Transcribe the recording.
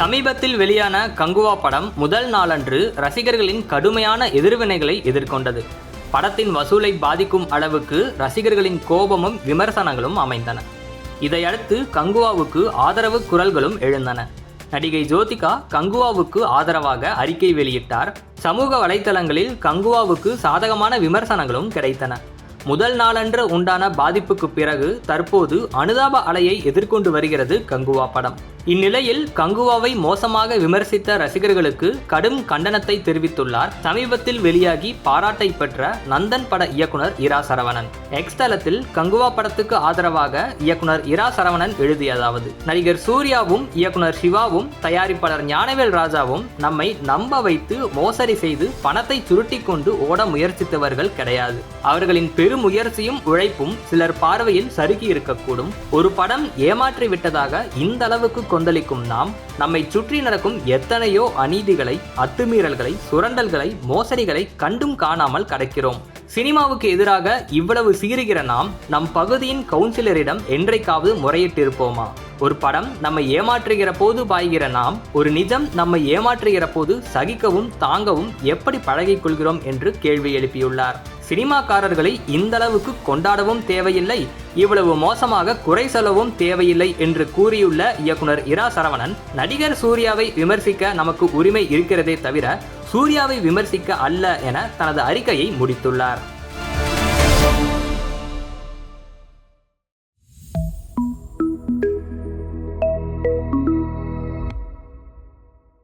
சமீபத்தில் வெளியான கங்குவா படம் முதல் நாளன்று ரசிகர்களின் கடுமையான எதிர்வினைகளை எதிர்கொண்டது. படத்தின் வசூலை பாதிக்கும் அளவுக்கு ரசிகர்களின் கோபமும் விமர்சனங்களும் அமைந்தன. இதையடுத்து கங்குவாவுக்கு ஆதரவு குரல்களும் எழுந்தன. நடிகை ஜோதிகா கங்குவாவுக்கு ஆதரவாக அறிக்கை வெளியிட்டார். சமூக வலைதளங்களில் கங்குவாவுக்கு சாதகமான விமர்சனங்களும் கிடைத்தன. முதல் நாளன்று உண்டான பாதிப்புக்கு பிறகு தற்போது அனுதாப அலையை எதிர்கொண்டு வருகிறது கங்குவா படம். இந்நிலையில் கங்குவாவை மோசமாக விமர்சித்த ரசிகர்களுக்கு கடும் கண்டனத்தை தெரிவித்துள்ளார். சமீபத்தில் வெளியாகி பாராட்டை பெற்ற நந்தன் பட இயக்குனர் இரா சரவணன். எக்ஸ் தளத்தில் கங்குவா படத்துக்கு ஆதரவாக இயக்குனர் இரா சரவணன் எழுதியதாவது. நடிகர் சூர்யாவும் இயக்குனர் சிவாவும் தயாரிப்பாளர் ஞானவேல் ராஜாவும் நம்மை நம்ப வைத்து மோசடி செய்து பணத்தை சுருட்டி கொண்டு ஓட முயற்சித்தவர்கள் கிடையாது. அவர்களின் பெருமுயற்சியும் உழைப்பும் சிலர் பார்வையில் சருகி இருக்கக்கூடும். ஒரு படம் ஏமாற்றி விட்டதாக இந்த அளவுக்கு கொந்தளிக்கும் நாம் நம்மை சுற்றி நடக்கும் எத்தனையோ அநீதிகளை அத்துமீறல்களை சுரண்டல்களை மோசடிகளை கண்டும் காணாமல் கடக்கிறோம். சினிமாவுக்கு எதிராக இவ்வளவு சீறுகிற நாம் நம் பகுதியின் கவுன்சிலரிடம் என்றைக்காவது முறையிட்டிருப்போமா? ஒரு படம் நம்மை ஏமாற்றுகிற போது பாய்கிற நாம் ஒரு நிஜம் நம்மை ஏமாற்றுகிற போது சகிக்கவும் தாங்கவும் எப்படி பழகிக் கொள்கிறோம் என்று கேள்வி எழுப்பியுள்ளார். சினிமாக்காரர்களை இந்த அளவுக்கு கொண்டாடவும் தேவையில்லை இவ்வளவு மோசமாக குறை சொல்லவும் தேவையில்லை என்று கூறியுள்ள இயக்குனர் இரா சரவணன் நடிகர் சூர்யாவை விமர்சிக்க நமக்கு உரிமை இருக்கிறதே தவிர சூர்யாவை விமர்சிக்க அல்ல என தனது அறிக்கையை முடித்துள்ளார்.